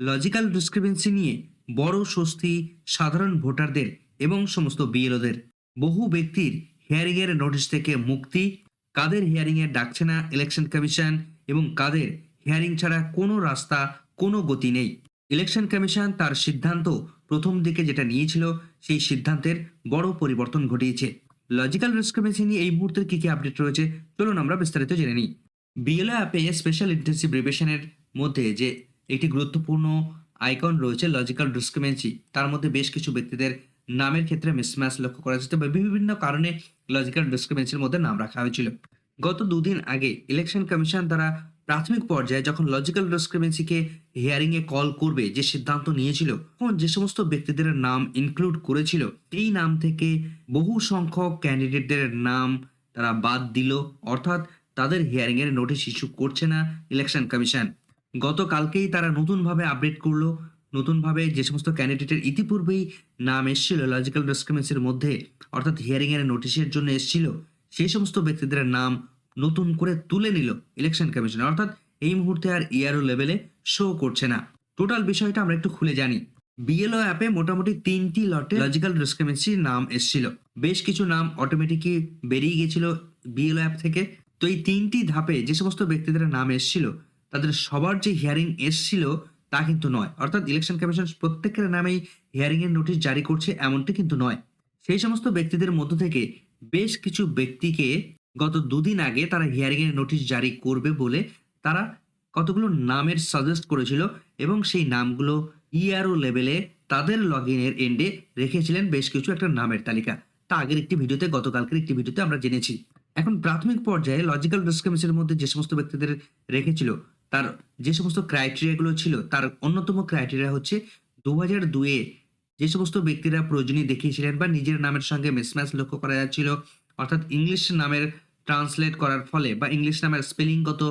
Logical discrepancy নিয়ে বড় স্বস্তি সাধারণ ভোটারদের এবং সমস্ত বিএলওদের। বহু ব্যক্তির হিয়ারিংয়ের নোটিশ থেকে মুক্তি, কাদের হিয়ারিংয়ে ডাকছে না ইলেকশন কমিশন এবং কাদের হিয়ারিং ছাড়া কোনো রাস্তা, কোনো গতি নেই। ইলেকশন কমিশন তার সিদ্ধান্ত প্রথম দিকে যেটা নিয়েছিল, সেই সিদ্ধান্তের বড় পরিবর্তন ঘটিয়েছে। লজিক্যাল ডিসক্রিপেন্সি নিয়ে এই মুহূর্তের কি কি আপডেট রয়েছে, চলুন আমরা বিস্তারিত জেনে নিই। বিএলও অ্যাপে স্পেশাল ইন্টেন্সিভ রিভিশনের মধ্যে যে একটি গুরুত্বপূর্ণ আইকন রয়েছে লজিক্যাল ডিসক্রিপেন্সি তার মধ্যে বেশ কিছু ব্যক্তিদের নামের ক্ষেত্রে মিসম্যাচ লক্ষ্য করা যেতে বিভিন্ন কারণে লজিক্যাল ডিসক্রিপেন্সির মধ্যে নাম রাখা হয়েছিল। গত দুদিন আগে ইলেকশন কমিশন দ্বারা প্রাথমিক পর্যায়ে যখন লজিক্যাল ডিসক্রিপেন্সিকে হিয়ারিং এ কল করবে, যে সিদ্ধান্ত নিয়েছিল, তখন যে সমস্ত ব্যক্তিদের নাম ইনক্লুড করেছিল, এই নাম থেকে বহু সংখ্যক ক্যান্ডিডেটদের নাম তারা বাদ দিল। অর্থাৎ তাদের হিয়ারিং এর নোটিশ ইস্যু করছে না ইলেকশন কমিশন গতকালকেই তারা নতুনভাবে আপডেট করল। নতুনভাবে যে সমস্ত ক্যান্ডিডেটের ইতিপূর্বেই নাম এসেছিল লজিক্যাল ডিসক্রিপেন্সির মধ্যে, অর্থাৎ হিয়ারিং এর নোটিশের জন্য এসেছিল, সেই সমস্ত ব্যক্তিদের নাম নতুন করে তুলে নিল ইলেকশন কমিশন অর্থাৎ এই মুহূর্তে আর ইআরও লেভেলে শো করছে না। টোটাল বিষয়টা আমরা একটু খুলে জানি। বিএলও অ্যাপে মোটামুটি তিনটি লটে লজিক্যাল ডিসক্রিপেন্সির নাম এসেছিল। বেশ কিছু নাম অটোমেটিকই বেরিয়ে গেছিল বিএলও অ্যাপ থেকে। তো এই তিনটি ধাপে যে সমস্ত ব্যক্তিদের নাম এসেছিল তাদের সবার যে হিয়ারিং এসেছিল তা কিন্তু নয়। অর্থাৎ ইলেকশন কমিশন প্রত্যেকের নামেই হিয়ারিং এর নোটিশ জারি করছে এমনটি কিন্তু নয়। সেই সমস্ত ব্যক্তিদের মধ্য থেকে বেশ কিছু ব্যক্তিকে গত দুদিন আগে তারা হিয়ারিং এর নোটিশ জারি করবে বলে তারা কতগুলো নামের সাজেস্ট করেছিল এবং সেই নামগুলো ইআরও লেভেলে তাদের লগ ইনের এন্ডে রেখেছিলেন বেশ কিছু একটা নামের তালিকা। তা আগের একটি ভিডিওতে, গতকালকের একটি ভিডিওতে আমরা জেনেছি। এখন প্রাথমিক পর্যায়ে লজিক্যাল ডিসক্রিমিনেশনের মধ্যে যে সমস্ত ব্যক্তিদের রেখেছিল তার যে সমস্ত ক্রাইটেরিয়াগুলো ছিল, তার অন্যতম ক্রাইটেরিয়া হচ্ছে দু হাজার দুয়ে যে সমস্ত ব্যক্তিরা প্রয়োজনীয় দেখিয়েছিলেন বা নিজের নামের সঙ্গে মিসম্যাচ লক্ষ্য করা যাচ্ছিল, অর্থাৎ ইংলিশ নামের ট্রান্সলেট করার ফলে বা ইংলিশ নামের স্পেলিংগত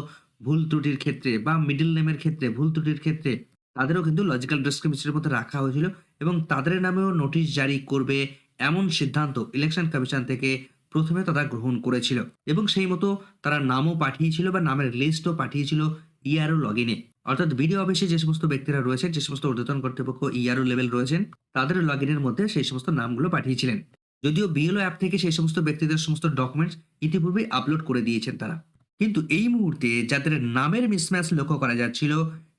ভুল ত্রুটির ক্ষেত্রে বা মিডল নেমের ক্ষেত্রে ভুল ত্রুটির ক্ষেত্রে, তাদেরও কিন্তু লজিক্যাল ডিসক্রিমিনেশনের মধ্যে রাখা হয়েছিল এবং তাদের নামেও নোটিশ জারি করবে এমন সিদ্ধান্ত ইলেকশন কমিশন থেকে প্রথমে তারা গ্রহণ করেছিল। এবং সেই মতো তারা নামও পাঠিয়েছিল বা নামের লিস্টও পাঠিয়েছিল ইআরও লগ ইনে অর্থাৎ বিডিও অফিসে যে সমস্ত ব্যক্তিরা রয়েছেন, যে সমস্ত ঊর্ধ্বতন কর্তৃপক্ষ ইআরও লেভেল রয়েছেন তাদের লগ ইনের মধ্যে সেই সমস্ত নামগুলো পাঠিয়েছিলেন। যদিও বিএলও অ্যাপ থেকে সেই সমস্ত ব্যক্তিদের সমস্ত ডকুমেন্টস ইতিপূর্বেই আপলোড করে দিয়েছেন তারা। কিন্তু এই মুহূর্তে যাদের নামের মিসম্যাচ লক্ষ্য করা যাচ্ছিল,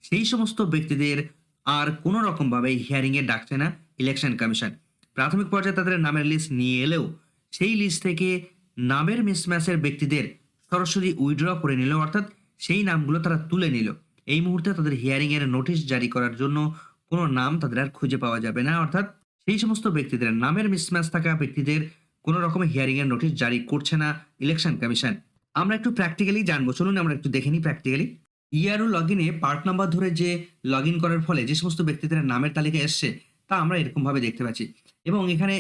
সেই সমস্ত ব্যক্তিদের আর কোনো রকমভাবে হিয়ারিং এ ডাকছে না ইলেকশন কমিশন প্রাথমিক পর্যায়ে তাদের নামের লিস্ট নিয়ে এলেও সেই লিস্ট থেকে নামের মিসম্যাচের ব্যক্তিদের সরাসরি উইথড্র করে নিল। অর্থাৎ সেই নামগুলো তারা তুলে নিল। এই মুহূর্তে তাদের হিয়ারিং এর নোটিশ জারি করার জন্য কোনো নাম তাদের আর খুঁজে পাওয়া যাবে না। অর্থাৎ সেই সমস্ত ব্যক্তিদের নামের মিসম্যাচ থাকা ব্যক্তিদের কোনো রকমের হিয়ারিং এর নোটিশ জারি করছে না ইলেকশন কমিশন আমরা একটু প্র্যাকটিক্যালি জানব। চলুন আমরা একটু দেখে নিই প্র্যাকটিক্যালি ইয়ারও লগ ইনে পার্ট নাম্বার ধরে যে লগ ইন করার ফলে যে সমস্ত ব্যক্তিদের নামের তালিকা এসছে, তা আমরা এরকমভাবে দেখতে পাচ্ছি। এবং এখানে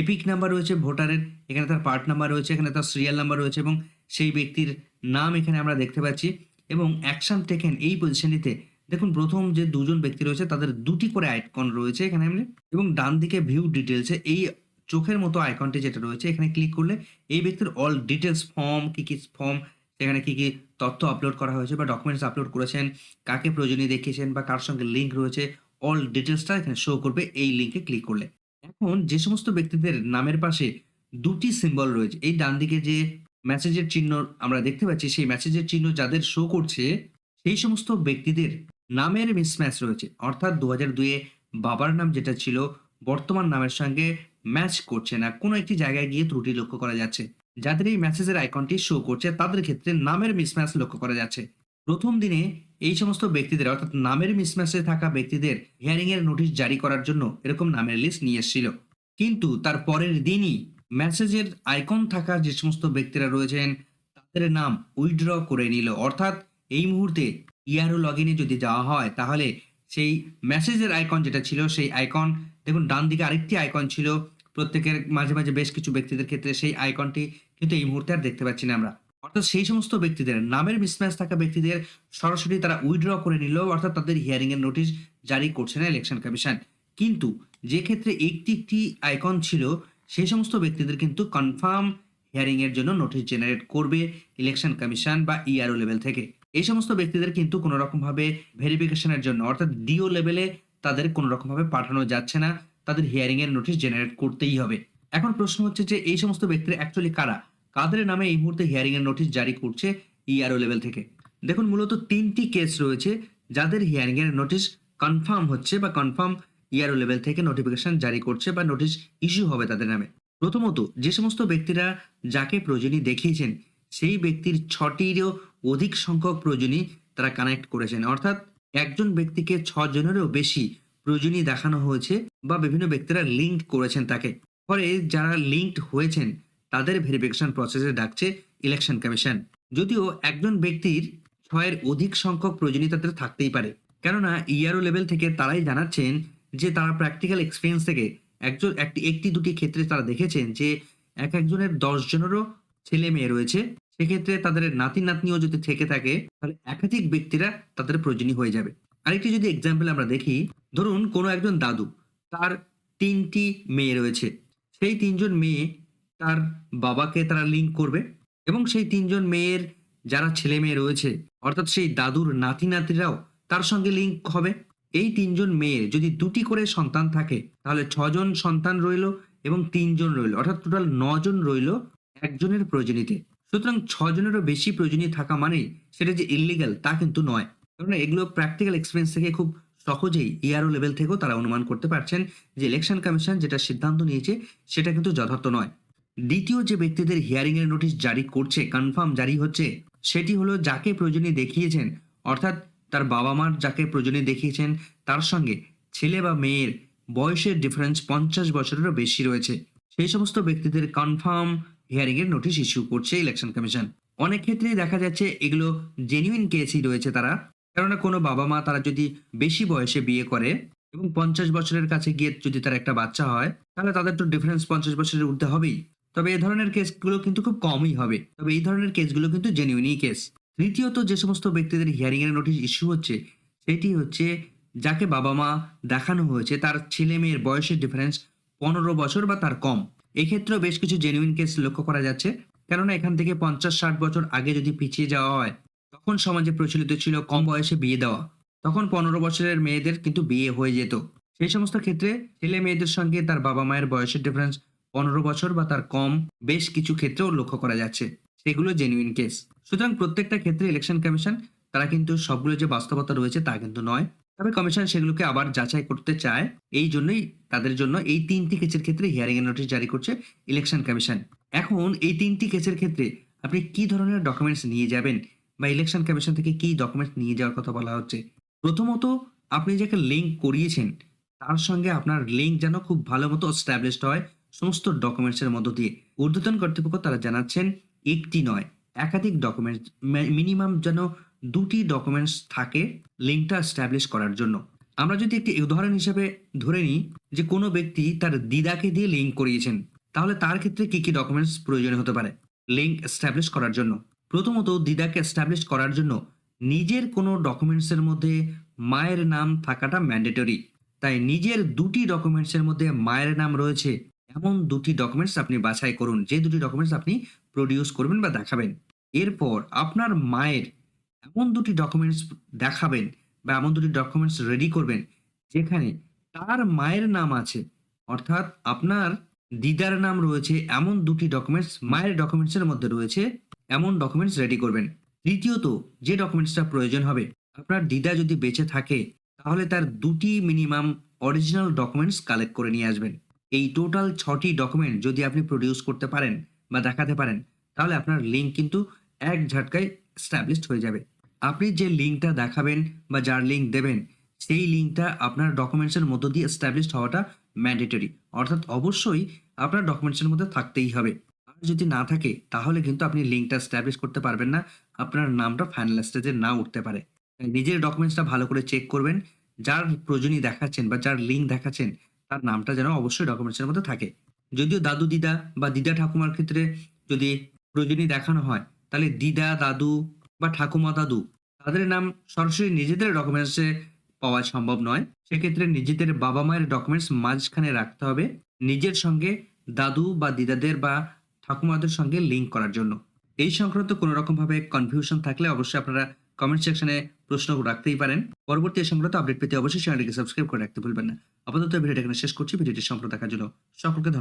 এপিক নাম্বার রয়েছে, ভোটারের, এখানে তার পার্ট নাম্বার রয়েছে, এখানে তার সিরিয়াল নাম্বার রয়েছে এবং সেই ব্যক্তির নাম এখানে আমরা দেখতে পাচ্ছি এবং অ্যাকশন টেকেন এই পজিশনটিতে দেখুন প্রথম যে দুজন ব্যক্তি রয়েছে তাদের দুটি করে আইকন রয়েছে এখানে এমনি এবং ডান দিকে ভিউ ডিটেলসে এই চোখের মতো আইকনটি যেটা রয়েছে এখানে ক্লিক করলে এই ব্যক্তির অল ডিটেলস ফর্ম কি কি ফর্ম সেখানে কি কি তথ্য আপলোড করা হয়েছে বা ডকুমেন্টস আপলোড করেছেন, কাকে প্রয়োজনীয় দেখিয়েছেন বা কার সঙ্গে লিঙ্ক রয়েছে অল ডিটেলসটা এখানে শো করবে এই লিঙ্কে ক্লিক করলে। এখন যে সমস্ত ব্যক্তিদের নামের পাশে দুটি সিম্বল রয়েছে, এই ডান দিকে যে মেসেজের চিহ্ন আমরা দেখতে পাচ্ছি, সেই মেসেজের চিহ্ন যাদের শো করছে, সেই সমস্ত ব্যক্তিদের নামের মিসম্যাচ রয়েছে। অর্থাৎ দু হাজার দুয়ে বাবার নাম যেটা ছিল, বর্তমান নামের সঙ্গে ম্যাচ করছে না। কোনো একটি জায়গায় গিয়ে ত্রুটি লক্ষ্য করা যাচ্ছে। যাদের এই মেসেজের আইকনটি শো করছে, তাদের ক্ষেত্রে নামের মিসম্যাচ লক্ষ্য করা যাচ্ছে। প্রথম দিনে এই সমস্ত ব্যক্তিদের, অর্থাৎ নামের মিসম্যাচে থাকা ব্যক্তিদের হিয়ারিং এর নোটিশ জারি করার জন্য এরকম নামের লিস্ট নিয়ে এসেছিল। কিন্তু তার পরের দিনই মেসেজের আইকন থাকা যে সমস্ত ব্যক্তিরা রয়েছেন, তাদের নাম উইথড্র করে নিল। অর্থাৎ এই মুহূর্তে ইয়ারও লগ ইনে যদি যাওয়া হয়, তাহলে সেই মেসেজের আইকন যেটা ছিল, সেই আইকন, দেখুন, ডান দিকে আরেকটি আইকন ছিল। প্রত্যেকের মাঝে মাঝে বেশ কিছু ব্যক্তিদের ক্ষেত্রে সেই আইকনটি কিন্তু এই মুহূর্তে আর দেখতে পাচ্ছি না আমরা। অর্থাৎ সেই সমস্ত ব্যক্তিদের, নামের মিসম্যাচ থাকা ব্যক্তিদের সরাসরি তারা উইথড্র করে নিল, অর্থাৎ তাদের হিয়ারিং এর নোটিশ জারি করছে না ইলেকশন কমিশন কিন্তু যে ক্ষেত্রে একটি একটি আইকন ছিল সেই সমস্ত ব্যক্তিদের কিন্তু কনফার্ম হিয়ারিং এর জন্য নোটিশ জেনারেট করবে ইলেকশন কমিশন বা ইআরও লেভেল থেকে। এই সমস্ত ব্যক্তিদের কিন্তু কোনো রকমভাবে ভেরিফিকেশনের জন্য, অর্থাৎ ডিও লেভেলে তাদের কোনো রকমভাবে পাঠানো যাচ্ছে না, তাদের হিয়ারিং এর নোটিশ জেনারেট করতেই হবে। এখন প্রশ্ন হচ্ছে যে এই সমস্ত ব্যক্তিরা অ্যাকচুয়ালি কারা? কাদের নামে এই মুহূর্তে হিয়ারিং এর নোটিশ জারি করছে ইআরও লেভেল থেকে? দেখুন, মূলত তিনটি কেস রয়েছে যাদের হিয়ারিং এর নোটিশ কনফার্ম হচ্ছে বা কনফার্ম ইআরও লেভেল থেকে নোটিফিকেশন জারি করছে বা নোটিশ ইস্যু হবে তাদের নামে। প্রথমত, যে সমস্ত ব্যক্তিরা যাকে প্রয়োজনী দেখিয়েছেন, সেই ব্যক্তির ছটিরও অধিক সংখ্যক প্রয়োজনী তারা কানেক্ট করেছেন। অর্থাৎ একজন ব্যক্তিকে ছজনেরও বেশি প্রয়োজনী দেখানো হয়েছে বা বিভিন্ন ব্যক্তিরা লিঙ্ক করেছেন তাকে। ফলে যারা লিঙ্কড হয়েছেন, তাদের ভেরিফিকেশন প্রসেসে ডাকছে ইলেকশন কমিশন যদিও একজন ব্যক্তির ছয়ের অধিক সংখ্যক প্রয়োজনী তাদের থাকতেই পারে। কেননা ইআরও লেভেল থেকে তারাই জানাচ্ছেন যে তারা প্র্যাকটিক্যাল এক্সপিরিয়েন্স থেকে একজন, একটি একটি, দুটি ক্ষেত্রে তারা দেখেছেন যে এক একজনের দশ জনেরও ছেলে মেয়ে রয়েছে, সেক্ষেত্রে তাদের নাতি, নাতনিও যদি থেকে থাকে, তাহলে একাধিক ব্যক্তিরা তাদের প্রয়োজনীয় হয়ে যাবে। আরেকটি যদি এক্সাম্পল আমরা দেখি, ধরুন কোনো একজন দাদু, তার তিনটি মেয়ে রয়েছে, সেই তিনজন মেয়ে তার বাবাকে তারা লিঙ্ক করবে এবং সেই তিনজন মেয়ের যারা ছেলে মেয়ে রয়েছে, অর্থাৎ সেই দাদুর নাতি নাতিরাও তার সঙ্গে লিঙ্ক হবে। এই তিনজন মেয়ের যদি দুটি করে সন্তান থাকে, তাহলে ছজন সন্তান রইল এবং তিনজন রইল। অর্থাৎ টোটাল নজন রইল একজনের প্রয়োজনীতে। সুতরাং ছজনেরও বেশি প্রয়োজনীয় থাকা মানেই সেটা যে ইলিগাল তা কিন্তু নয়। কারণ এগুলো প্র্যাকটিক্যাল এক্সপিরিয়েন্স থেকে খুব সহজেই ইআরও লেভেল থেকেও তারা অনুমান করতে পারছেন যে ইলেকশন কমিশন যেটা সিদ্ধান্ত নিয়েছে, সেটা কিন্তু যথার্থ নয়। দ্বিতীয় যে ব্যক্তিদের হিয়ারিং এর নোটিশ জারি করছে কনফার্ম জারি হচ্ছে, সেটি হলো যাকে প্রয়োজনীয় দেখিয়েছেন। অর্থাৎ তার বাবা মার যাকে প্রয়োজনীয় দেখিয়েছেন, তার সঙ্গে ছেলে বা মেয়ের বয়সের ডিফারেন্স পঞ্চাশ বছরেরও বেশি রয়েছে। সেই সমস্ত ব্যক্তিদের কনফার্ম হিয়ারিং এর নোটিশ ইস্যু করছে ইলেকশন কমিশন অনেক ক্ষেত্রেই দেখা যাচ্ছে এগুলো জেনুইন কেসই রয়েছে তারা। কেননা কোনো বাবা মা তারা যদি বেশি বয়সে বিয়ে করে এবং পঞ্চাশ বছরের কাছে গিয়ে যদি তার একটা বাচ্চা হয়, তাহলে তাদের তো ডিফারেন্স পঞ্চাশ বছরের ঊর্ধ্বে হবেই। তবে এই ধরনের কেসগুলো কিন্তু খুব কমই হবে। তবে এই ধরনের কেসগুলো কিন্তু জেনুইনই কেস তৃতীয়ত যে সমস্ত ব্যক্তিদের হিয়ারিং এর নোটিশ ইস্যু হচ্ছে, সেটি হচ্ছে যাকে বাবা মা দেখানো হয়েছে, তার ছেলে মেয়ের বয়সের ডিফারেন্স পনেরো বছর বা তার কম। এক্ষেত্রেও বেশ কিছু জেনুইন কেস লক্ষ্য করা যাচ্ছে। কেননা এখান থেকে পঞ্চাশ, ষাট বছর আগে যদি পিছিয়ে যাওয়া হয়, তখন সমাজে প্রচলিত ছিল কম বয়সে বিয়ে দেওয়া। তখন পনেরো বছরের মেয়েদের কিন্তু বিয়ে হয়ে যেত। সেই সমস্ত ক্ষেত্রে ছেলে মেয়েদের সঙ্গে তার বাবা মায়ের বয়সের ডিফারেন্স পনেরো বছর বা তার কম, বেশ কিছু ক্ষেত্রেও লক্ষ্য করা যাচ্ছে। সেগুলো জেনুইন কেস সুতরাং প্রত্যেকটা ক্ষেত্রে ইলেকশন কমিশন তারা কিন্তু সবগুলো যে বাস্তবতা রয়েছে তা কিন্তু নয়। তবে কমিশন সেগুলোকে আবার যাচাই করতে চায়। এই জন্যই তাদের জন্য এই তিনটি কেসের ক্ষেত্রে হিয়ারিং এর নোটিশ জারি করছে ইলেকশন কমিশন এখন এই তিনটি কেসের ক্ষেত্রে আপনি কি ধরনের ডকুমেন্টস নিয়ে যাবেন বা ইলেকশন কমিশন থেকে কি ডকুমেন্টস নিয়ে যাওয়ার কথা বলা হচ্ছে? প্রথমত আপনি যাকে লিঙ্ক করিয়েছেন, তার সঙ্গে আপনার লিঙ্ক যেন খুব ভালো মতো স্ট্যাবলিশড হয় সমস্ত ডকুমেন্টসের মধ্য দিয়ে। ঊর্ধ্বতন কর্তৃপক্ষ তারা জানাচ্ছেন একটি নয়, একাধিক ডকুমেন্টস মিনিমাম যেন দুটি ডকুমেন্টস থাকে লিঙ্কটা স্ট্যাবলিশ করার জন্য। আমরা যদি একটি উদাহরণ হিসেবে ধরে নিই যে কোনো ব্যক্তি তার দিদাকে দিয়ে লিঙ্ক করিয়েছেন, তাহলে তার ক্ষেত্রে কি কী ডকুমেন্টস প্রয়োজন হতে পারে? লিঙ্ক স্ট্যাবলিশ করার জন্য। প্রথমত দিদাকে স্ট্যাবলিশ করার জন্য নিজের কোনো ডকুমেন্টসের মধ্যে মায়ের নাম থাকাটা ম্যান্ডেটরি তাই নিজের দুটি ডকুমেন্টসের মধ্যে মায়ের নাম রয়েছে, এমন দুটি ডকুমেন্টস আপনি বাছাই করুন, যে দুটি ডকুমেন্টস আপনি প্রডিউস করবেন বা দেখাবেন। এরপর আপনার মায়ের এমন দুটি ডকুমেন্টস দেখাবেন বা এমন দুটি ডকুমেন্টস রেডি করবেন, যেখানে তার মায়ের নাম আছে। অর্থাৎ আপনার দিদার নাম রয়েছে, এমন দুটি ডকুমেন্টস মায়ের ডকুমেন্টসের মধ্যে রয়েছে, এমন ডকুমেন্টস রেডি করবেন। তৃতীয়ত যে ডকুমেন্টসটা প্রয়োজন হবে, আপনার দিদা যদি বেঁচে থাকে, তাহলে তার দুটি মিনিমাম অরিজিনাল ডকুমেন্টস কালেক্ট করে নিয়ে আসবেন। এই টোটাল ছটি ডকুমেন্ট যদি আপনি প্রডিউস করতে পারেন বা দেখাতে পারেন, তাহলে আপনার লিঙ্ক কিন্তু এক ঝটকায় স্ট্যাবলিশড হয়ে যাবে। আপনি যে লিঙ্কটা দেখাবেন বা যার লিঙ্ক দেবেন, সেই লিঙ্কটা আপনার ডকুমেন্টসের মধ্য দিয়ে স্ট্যাবলিশড হওয়াটা ম্যান্ডেটরি অর্থাৎ অবশ্যই আপনার ডকুমেন্টসের মধ্যে থাকতেই হবে। আর যদি না থাকে, তাহলে কিন্তু আপনি লিঙ্কটা স্ট্যাবলিশ করতে পারবেন না। আপনার নামটা ফাইনাল স্টেজে না উঠতে পারে। নিজের ডকুমেন্টসটা ভালো করে চেক করবেন। যার প্রয়োজনীয় দেখাচ্ছেন বা যার লিঙ্ক দেখাচ্ছেন, তার নামটা যেন অবশ্যই ডকুমেন্টসের মধ্যে থাকে। যদিও দাদু, দিদা বা দিদা ঠাকুমার ক্ষেত্রে যদি প্রয়োজনীয় দেখানো হয়, তাহলে দিদা, দাদু বা ঠাকুমা, দাদু, তাদের নাম সরাসরি নিজেদের ডকুমেন্টসে পাওয়া সম্ভব নয়। সেক্ষেত্রে নিজেদের বাবা মায়ের ডকুমেন্টস মাঝখানে রাখতে হবে নিজের সঙ্গে দাদু বা দিদাদের বা ঠাকুমাদের সঙ্গে লিঙ্ক করার জন্য। এই সংক্রান্ত কোনো রকমভাবে কনফিউশন থাকলে অবশ্যই আপনারা কমেন্ট সেকশনে প্রশ্ন রাখতেই পারেন। পরবর্তী সংক্রান্ত আপডেট পেতে অবশ্যই চ্যানেলটিকে সাবস্ক্রাইব করে রাখতে ভুলবেন না। আপাতত ভিডিওটা এখানে শেষ করছি। ভিডিওটি সম্পূর্ণ দেখার জন্য সকলকে ধন্যবাদ।